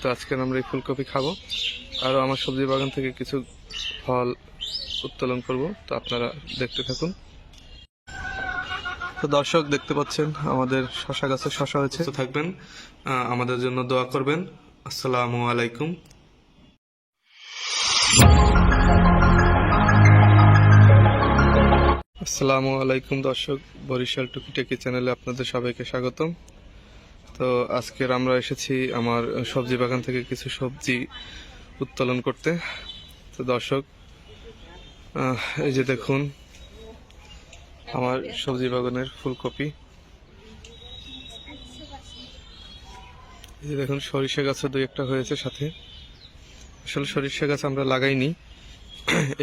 তো আজকে আমরা এই ফুলকপি খাব। আরও আমার সবজি বাগান থেকে কিছু ফল উত্তোলন করব তো আপনারা দেখতে থাকুন। তো দর্শক দেখতে পাচ্ছেন আমাদের শশা গাছে শশা হয়েছে। তো থাকবেন আমাদের জন্য দোয়া করবেন। আসসালামু আলাইকুম। আসসালামু আলাইকুম দর্শক বরিশাল টুকিটাকি চ্যানেলে আপনাদের সবাইকে স্বাগতম। তো আজকের আমরা এসেছি আমার সবজি বাগান থেকে কিছু সবজি উত্তোলন করতে। তো দর্শক এই যে দেখুন, আমার সবজি বাগানের ফুলকপি। এই যে দেখুন, সরিষা গাছও দুই একটা হয়েছে সাথে। আসলে সরিষা গাছ আমরা লাগাইনি।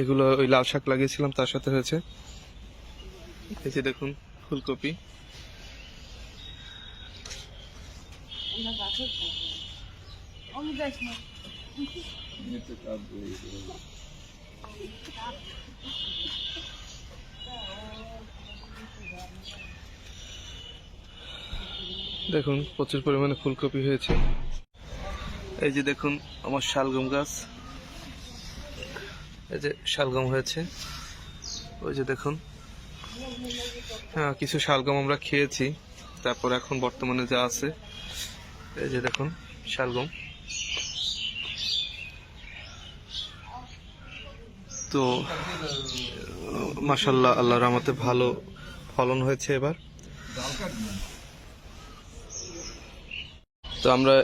এগুলো ওই লাল শাক লাগিয়েছিলাম, তার সাথে হয়েছে। এই যে দেখুন, ফুলকপি। দেখুন, প্রচুর পরিমাণে ফুলকপি হয়েছে। এই যে দেখুন, আমার শালগম গাছ। এই যে শালগম হয়েছে। ওই যে দেখুন। হ্যাঁ কিছু শালগম আমরা খেয়েছি। তারপর এখন বর্তমানে যা আছে এই যে দেখুন, শালগম। তো মাসাল্লাহ আল্লাহ রহমতে ভালো ফলন হয়েছে এবার। তো আমরা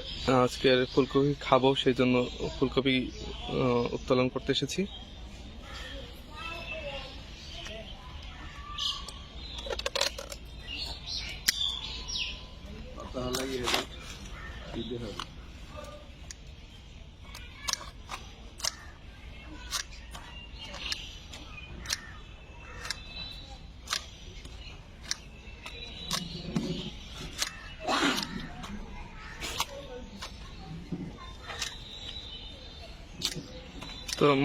আজকের ফুলকপি খাব, সেই জন্য ফুলকপি উত্তোলন করতে এসেছি। তো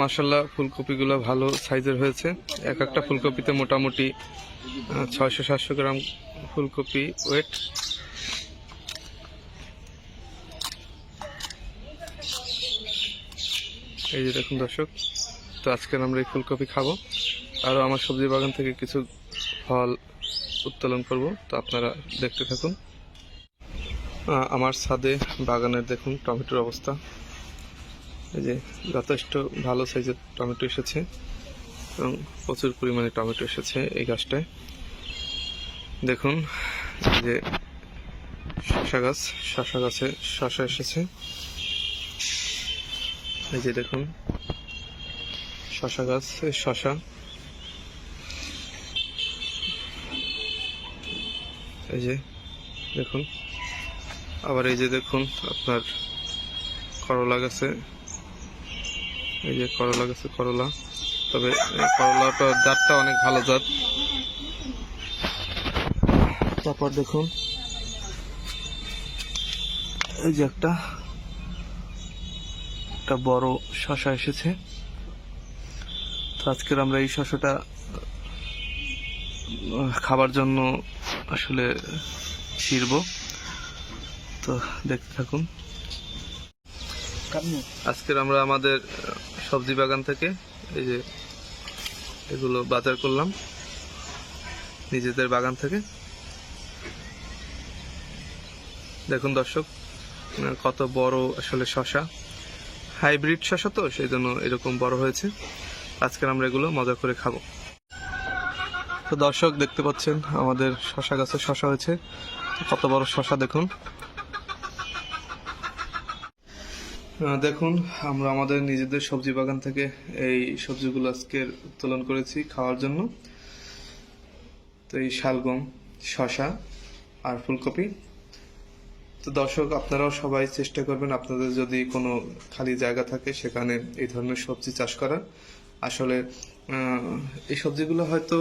মাসাল্লাহ ফুলকপিগুলো ভালো সাইজের হয়েছে। এক একটা ফুলকপিতে মোটামুটি ছয়শো সাতশো গ্রাম ফুলকপি ওয়েট। এই যে দেখুন দর্শক, তো আজকে আমরা এই ফুলকপি খাব। আরও আমার সবজি বাগান থেকে কিছু ফল উত্তোলন করব, তো আপনারা দেখতে থাকুন। আমার ছাদে বাগানের দেখুন টমেটোর অবস্থা। এই যে যথেষ্ট ভালো সাইজের টমেটো এসেছে এবং প্রচুর পরিমাণে টমেটো এসেছে এই গাছটায়। দেখুন যে শশা গাছ, শশা গাছে শশা এসেছে। এই যে দেখুন, শশা গাছ শশা। এই যে দেখুন, আবার এই যে দেখুন আপনার করলা গাছে। এই যে করলা গাছে করলা। তবে করলাটা, জাতটা অনেক ভালো জাত। তারপর দেখুন, এই যে একটা একটা বড় শশা এসেছে। তো আজকের আমরা এই শশাটা খাবার জন্য আসলে ছিড়ব। তো দেখতে থাকুন। আজকের আমরা আমাদের সবজি বাগান থেকে এই যে এগুলো বাজার করলাম নিজেদের বাগান থেকে। দেখুন দর্শক কত বড় আসলে শশা। হাইব্রিড শশা তো, সেই জন্য এরকম বড় হয়েছে। আজকের আমরা এগুলো মজা করে খাব। তো দর্শক, দেখতে পাচ্ছেন, আমাদের শশা গাছে শশা হয়েছে। কত বড় শশা দেখুন। দেখুন, আমরা আমাদের নিজেদের সবজি বাগান থেকে এই সবজিগুলো আজকের উত্তোলন করেছি খাওয়ার জন্য। তো এই শালগম শশা আর ফুলকপি। তো দর্শক, আপনারাও সবাই চেষ্টা করবেন আপনাদের যদি কোনো খালি জায়গা থাকে সেখানে এই ধরনের সবজি চাষ করার। আসলে এই সবজিগুলো হয়তো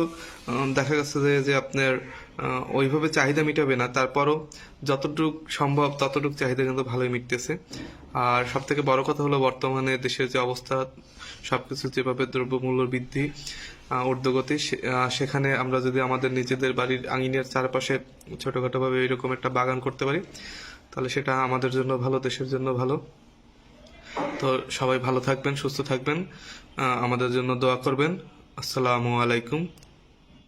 দেখা গেছে যে যে আপনার ওইভাবে চাহিদা মিটাবে না, তারপরও যতটুক সম্ভব ততটুক চাহিদা কিন্তু ভালোই মিটতেছে। আর সব থেকে বড় কথা হলো বর্তমানে দেশের যে অবস্থা, সবকিছু যেভাবে দ্রব্যমূল্য বৃদ্ধি ঊর্ধ্বগতি সেখানে আমরা যদি আমাদের নিজেদের বাড়ির আঙিনের চারপাশে ছোটখাটো ভাবে এরকম একটা বাগান করতে পারি তাহলে সেটা আমাদের জন্য ভালো, দেশের জন্য ভালো। তো সবাই ভালো থাকবেন, সুস্থ থাকবেন। আমাদের জন্য দোয়া করবেন। আসসালামু আলাইকুম।